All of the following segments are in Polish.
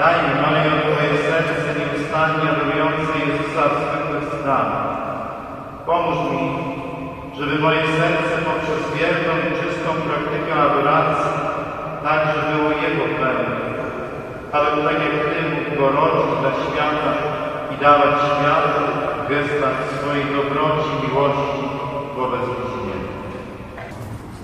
Daj Maryjo, Twoje serce nieustannie adorujące Jezusa w zwykłych snach. Pomóż mi, żeby moje serce poprzez wierną i czystą praktykę adoracji także było Jego pełne. Aby tak jak Ty mógł go dla świata i dawać światu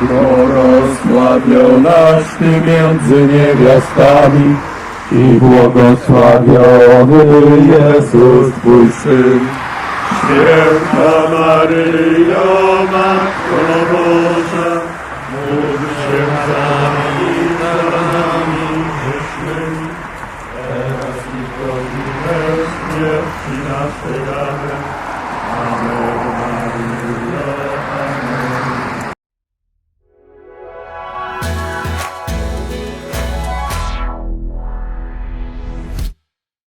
błogosławionaś Ty między niewiastami i błogosławiony Jezus Twój Syn. Święta Maryjo, Matko Boża, módl się za nami, za nami grzesznymi, teraz i w godzinę śmierci naszej. Amen.